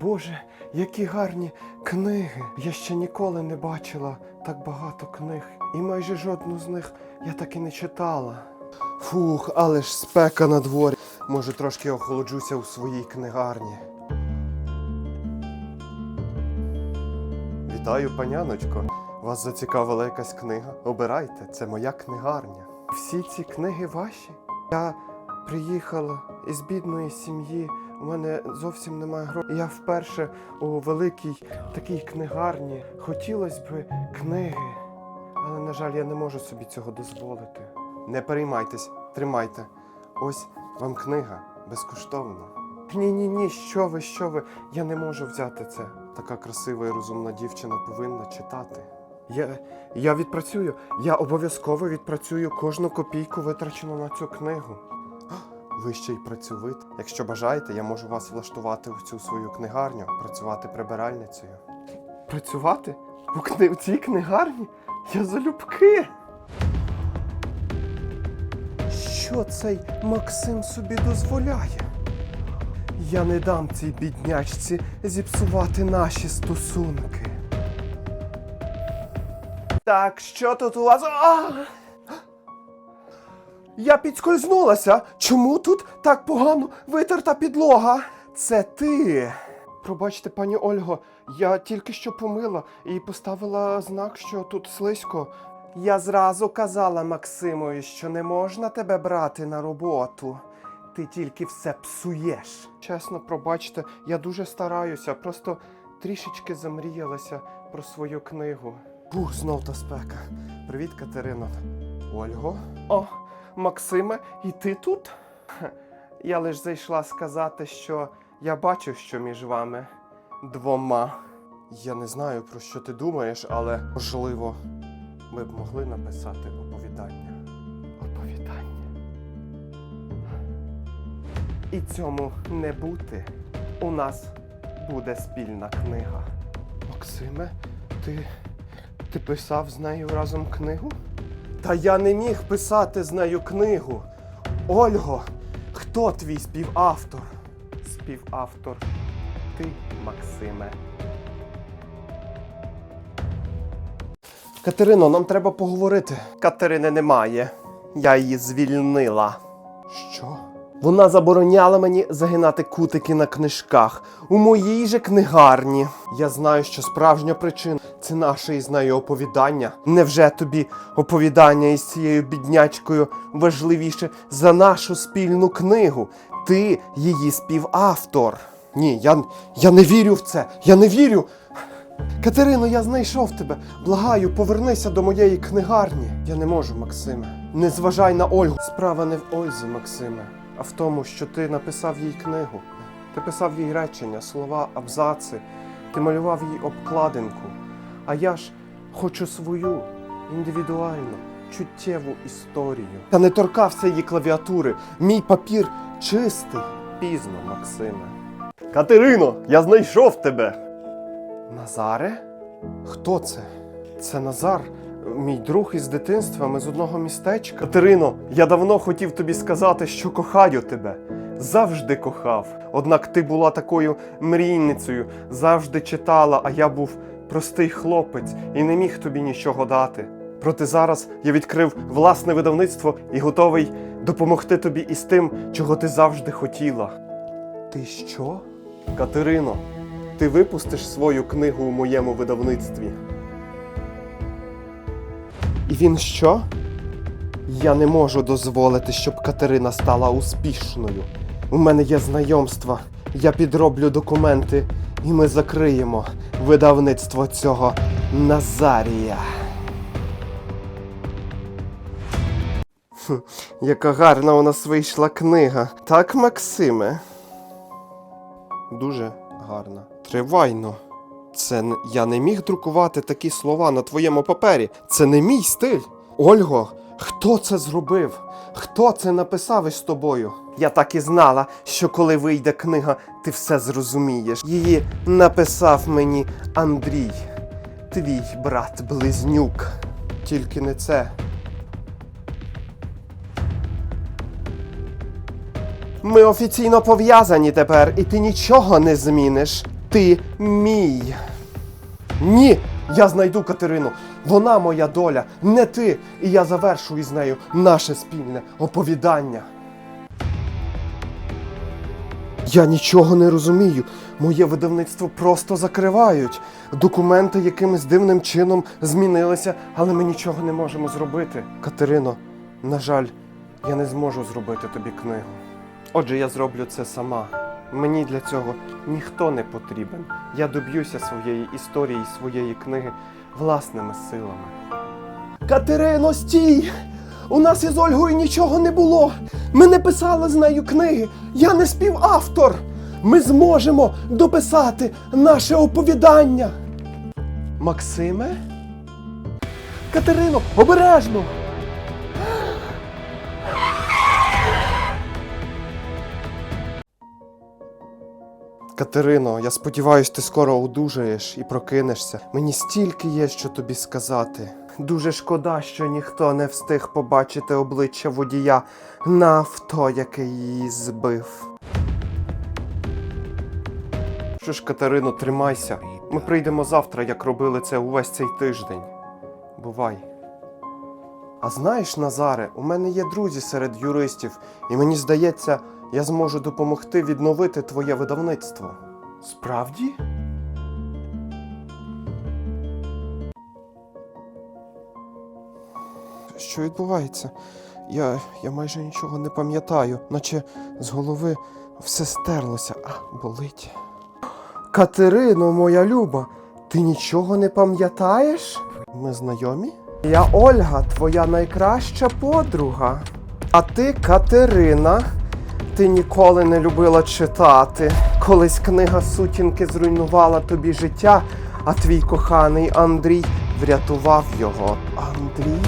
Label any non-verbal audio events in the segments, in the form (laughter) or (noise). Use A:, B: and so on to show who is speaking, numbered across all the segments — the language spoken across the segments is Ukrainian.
A: Боже, які гарні книги. Я ще ніколи не бачила так багато книг. І майже жодну з них я так і не читала. Фух, але ж спека на дворі. Може, трошки охолоджуся у своїй книгарні. Вітаю, паняночко. Вас зацікавила якась книга? Обирайте, це моя книгарня. Всі ці книги ваші? Я приїхала із бідної сім'ї. У мене зовсім немає грошей. Я вперше у великій такій книгарні. Хотілося б книги, але, на жаль, я не можу собі цього дозволити. Не переймайтесь, тримайте. Ось вам книга безкоштовно. Ні, ні, ні, що ви, що ви? Я не можу взяти це. Така красива і розумна дівчина повинна читати. Я, я відпрацюю, я обов'язково відпрацюю кожну копійку, витрачену на цю книгу. Ви ще й працьовит. Якщо бажаєте, я можу вас влаштувати в цю свою книгарню, працювати прибиральницею. Працювати? У кни... в цій книгарні? Я залюбки. Що цей Максим собі дозволяє? Я не дам цій біднячці зіпсувати наші стосунки. Так, що тут у вас? А! Я підскользнулася. Чому тут так погано витерта підлога? Це ти. Пробачте, пані Ольго, я тільки що помила і поставила знак, що тут слизько. Я зразу казала Максимові, що не можна тебе брати на роботу. Ти тільки все псуєш. Чесно, пробачте, я дуже стараюся, просто трішечки замріялася про свою книгу. Бух, знов та спека. Привіт, Катерино. Ольго? О, Максиме, і ти тут? (laughs) Я лиш зайшла сказати, що я бачу, що між вами двома. Я не знаю, про що ти думаєш, але можливо, ми б могли написати оповідання. Оповідання. І цьому не бути. У нас буде спільна книга. Максиме, ти. ти писав з нею разом книгу? Та я не міг писати з нею книгу. Ольго, хто твій співавтор? Співавтор ти, Максиме. Катерино, нам треба поговорити. Катерини немає. Я її звільнила. Що? Вона забороняла мені загинати кутики на книжках у моїй же книгарні. Я знаю, що справжня причина це наше із нею оповідання. Невже тобі оповідання із цією біднячкою важливіше за нашу спільну книгу? Ти її співавтор. Ні, я, я не вірю в це. Я не вірю. Катерино, я знайшов тебе. Благаю, повернися до моєї книгарні. Я не можу, Максиме. Не зважай на Ольгу. Справа не в Ользі, Максиме, а в тому, що ти написав їй книгу. Ти писав їй речення, слова, абзаци. Ти малював їй обкладинку. А я ж хочу свою індивідуальну, чуттєву історію. Та не торкався її клавіатури. Мій папір чистий. Пізно, Максиме. Катерино, я знайшов тебе. Назаре? Хто це? Це Назар, мій друг із дитинства, ми з одного містечка. Катерино, я давно хотів тобі сказати, що кохаю тебе. Завжди кохав. Однак ти була такою мрійницею, завжди читала, а я був простий хлопець і не міг тобі нічого дати. Проте зараз я відкрив власне видавництво і готовий допомогти тобі із тим, чого ти завжди хотіла. Ти що? Катерино, ти випустиш свою книгу у моєму видавництві. І він що? Я не можу дозволити, щоб Катерина стала успішною. У мене є знайомства. Я підроблю документи, і ми закриємо видавництво цього Назарія. Хм, яка гарна у нас вийшла книга. Так, Максиме? Дуже гарна. Тривайно. Це я не міг друкувати такі слова на твоєму папері. Це не мій стиль. Ольго, хто це зробив? Хто це написав із тобою? Я так і знала, що коли вийде книга, ти все зрозумієш. Її написав мені Андрій, твій брат-близнюк. Тільки не це. Ми офіційно пов'язані тепер, і ти нічого не зміниш. Ти мій. Ні, я знайду Катерину. Вона моя доля, не ти. І я завершу із нею наше спільне оповідання. Я нічого не розумію. Моє видавництво просто закривають. Документи якимось дивним чином змінилися, але ми нічого не можемо зробити. Катерино, на жаль, я не зможу зробити тобі книгу. Отже, я зроблю це сама. Мені для цього ніхто не потрібен. Я доб'юся своєї історії, своєї книги власними силами. Катерино, стій! У нас із Ольгою нічого не було. Ми не писали з нею книги. Я не співавтор. Ми зможемо дописати наше оповідання. Максиме? Катерино, обережно! Катерино, я сподіваюся, ти скоро одужаєш і прокинешся. Мені стільки є, що тобі сказати. Дуже шкода, що ніхто не встиг побачити обличчя водія на авто, яке її збив. Що ж, Катерино, тримайся. Ми прийдемо завтра, як робили це увесь цей тиждень. Бувай. А знаєш, Назаре, у мене є друзі серед юристів, і мені здається, я зможу допомогти відновити твоє видавництво. Справді? Що відбувається? Я, я майже нічого не пам'ятаю, наче з голови все стерлося, а болить. Катерино, моя люба, ти нічого не пам'ятаєш? Ми знайомі? Я Ольга, твоя найкраща подруга. А ти Катерина. Ти ніколи не любила читати. Колись книга сутінки зруйнувала тобі життя, а твій коханий Андрій врятував його. Андрій?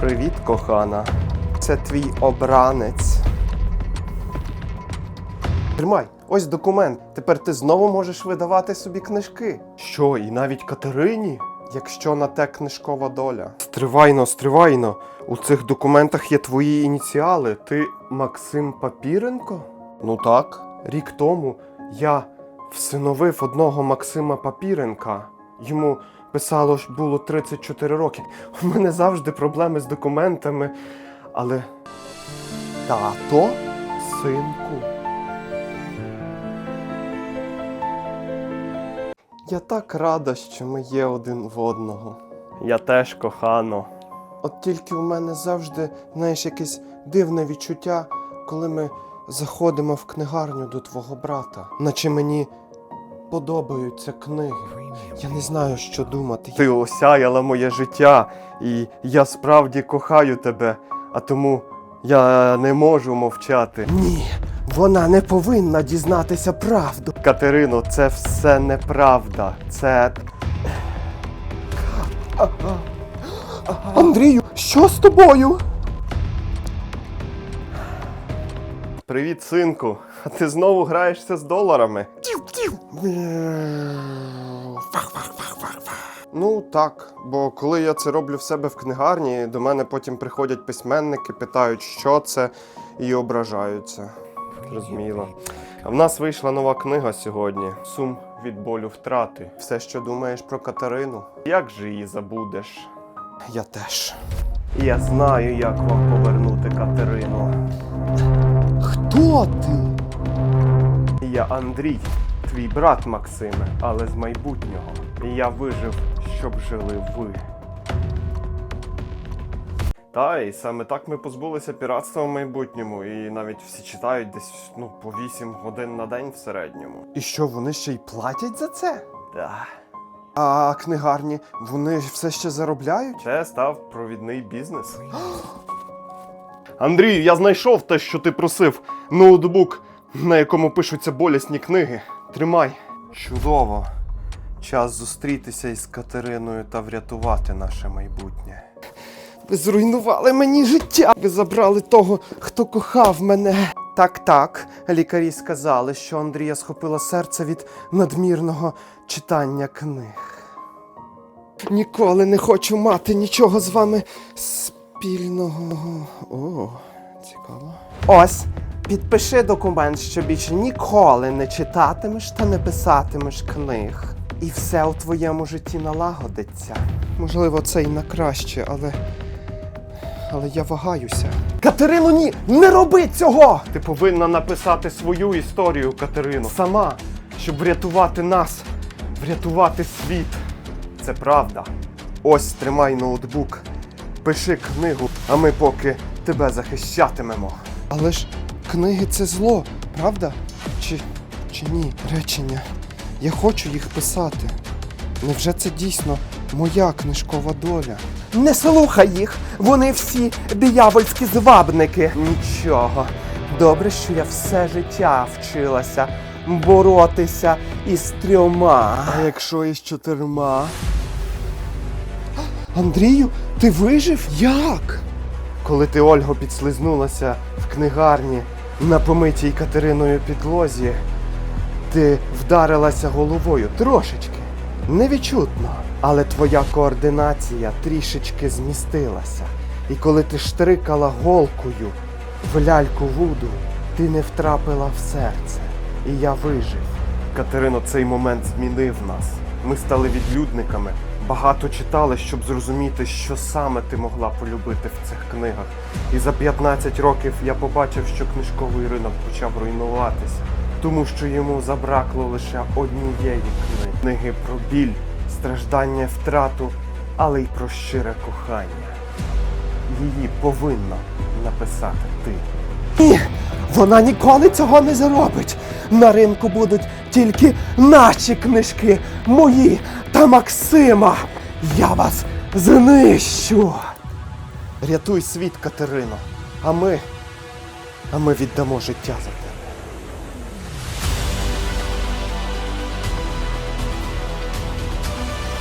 A: Привіт, кохана. Це твій обранець. Тримай, ось документ. Тепер ти знову можеш видавати собі книжки. Що, і навіть Катерині? Якщо на те книжкова доля. Стривайно, стривайно. У цих документах є твої ініціали. Ти Максим Папіренко? Ну так. Рік тому я всиновив одного Максима Папіренка. Йому писало ж було 34 роки. У мене завжди проблеми з документами. Але. Тато, синку. Я так рада, що ми є один в одного. Я теж кохано. От тільки у мене завжди, знаєш, якесь дивне відчуття, коли ми заходимо в книгарню до твого брата. Наче мені подобаються книги. Я не знаю, що думати. Ти осяяла моє життя, і я справді кохаю тебе, а тому я не можу мовчати. Ні, вона не повинна дізнатися правду. Катерино, це все неправда. Це. Андрію, що з тобою? Привіт, синку. А ти знову граєшся з доларами? Ну так, бо коли я це роблю в себе в книгарні, до мене потім приходять письменники, питають, що це, і ображаються. Зрозуміло. А в нас вийшла нова книга сьогодні. Сум від болю втрати. Все, що думаєш про Катерину. Як же її забудеш? Я теж. Я знаю, як вам повернути Катерину. Хто ти? Я Андрій, твій брат Максиме, але з майбутнього. І я вижив, щоб жили ви. Та, і саме так ми позбулися піратства в майбутньому, і навіть всі читають десь ну, по 8 годин на день в середньому. І що, вони ще й платять за це? Так. А книгарні, вони все ще заробляють? Це став провідний бізнес. (gasps) Андрій, я знайшов те, що ти просив. Ноутбук, на якому пишуться болісні книги. Тримай. Чудово. Час зустрітися із Катериною та врятувати наше майбутнє. Ви зруйнували мені життя. Ви забрали того, хто кохав мене. Так, так. Лікарі сказали, що Андрія схопило серце від надмірного читання книг. Ніколи не хочу мати нічого з вами спільного. О, цікаво. Ось, Підпиши документ, що більше ніколи не читатимеш та не писатимеш книг. І все у твоєму житті налагодиться. Можливо, це і на краще, але. Але я вагаюся. Катерино, ні! Не роби цього! Ти повинна написати свою історію, Катерино. Сама, щоб врятувати нас, врятувати світ. Це правда. Ось тримай ноутбук, пиши книгу, а ми поки тебе захищатимемо. Але ж книги це зло, правда? Чи, чи ні? Речення. Я хочу їх писати. Невже це дійсно моя книжкова доля? Не слухай їх! Вони всі диявольські звабники. Нічого. Добре, що я все життя вчилася боротися із трьома. А якщо із чотирма? Андрію, ти вижив? Як? Коли ти, Ольго, підслизнулася в книгарні на помитій Катериною підлозі, ти вдарилася головою трошечки, невідчутно. Але твоя координація трішечки змістилася. І коли ти штрикала голкою в ляльку Вуду, ти не втрапила в серце. І я вижив. Катерино, цей момент змінив нас. Ми стали відлюдниками. Багато читали, щоб зрозуміти, що саме ти могла полюбити в цих книгах. І за 15 років я побачив, що книжковий ринок почав руйнуватися, тому що йому забракло лише однієї книги. Книги про біль, страждання, втрату, але й про щире кохання. Її повинна написати ти. Ні, вона ніколи цього не зробить. На ринку будуть тільки наші книжки, мої та Максима. Я вас знищу. Рятуй світ, Катерино, а ми. А ми віддамо життя за тебе.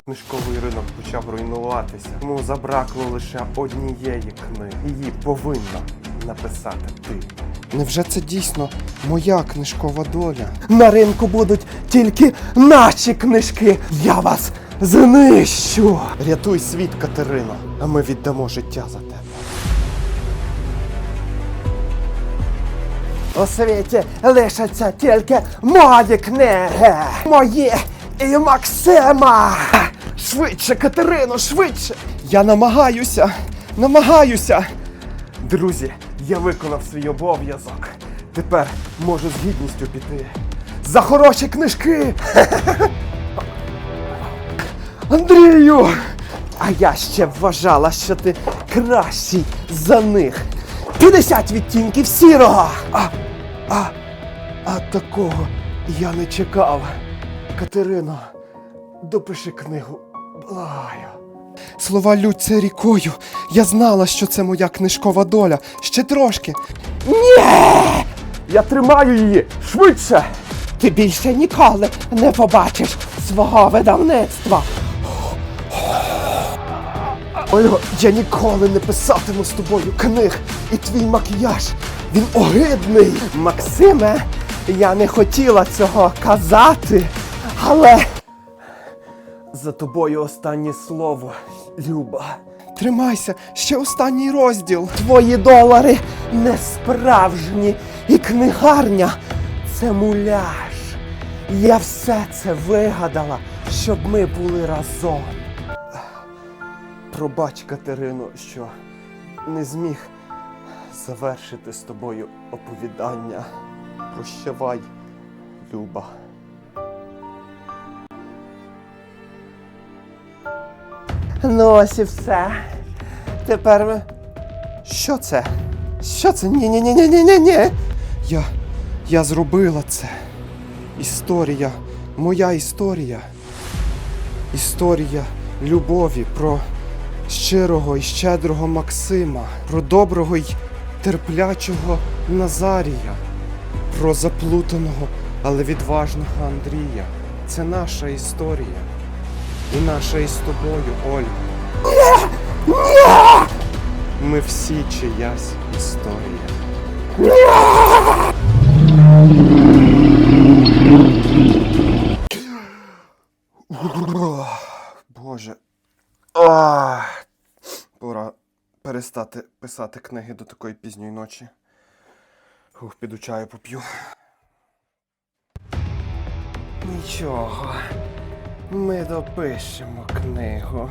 A: Книжковий ринок почав руйнуватися. Тому забракло лише однієї книги. Її повинна написати ти. Невже це дійсно моя книжкова доля? На ринку будуть тільки наші книжки. Я вас знищу. Рятуй світ, Катерино, а ми віддамо життя за тебе. У світі лишаться тільки мої книги. Мої і Максима. Швидше, Катерино, швидше. Я намагаюся, намагаюся. Друзі, я виконав свій обов'язок. Тепер можу з гідністю піти. За хороші книжки. (laughs) Андрію! А я ще вважала, що ти кращий за них. 50 відтінків сірого. А, а, а такого я не чекав. Катерино, допиши книгу. Благаю. Слова лються рікою. Я знала, що це моя книжкова доля. Ще трошки. Ні! Я тримаю її швидше. Ти більше ніколи не побачиш свого видавництва. Ольго, я ніколи не писатиму з тобою книг. І твій макіяж, він огидний. Максиме, я не хотіла цього казати, але. За тобою останнє слово, Люба. Тримайся, ще останній розділ. Твої долари не справжні, і книгарня це муляж. Я все це вигадала, щоб ми були разом. Пробач, Катерино, що не зміг завершити з тобою оповідання. Прощавай, Люба. Ну ось і все. Тепер ми. Що це? Що це? Ні, ні, ні, ні, ні, ні, ні. Я. Я зробила це. Історія. Моя історія. Історія любові про щирого і щедрого Максима, про доброго й терплячого Назарія, про заплутаного, але відважного Андрія. Це наша історія. І наша із тобою, Ольга. Ми всі чиясь історія. Боже. Ах. Пора перестати писати книги до такої пізньої ночі. Ух, піду чаю поп'ю. Нічого. Ми допишемо книгу.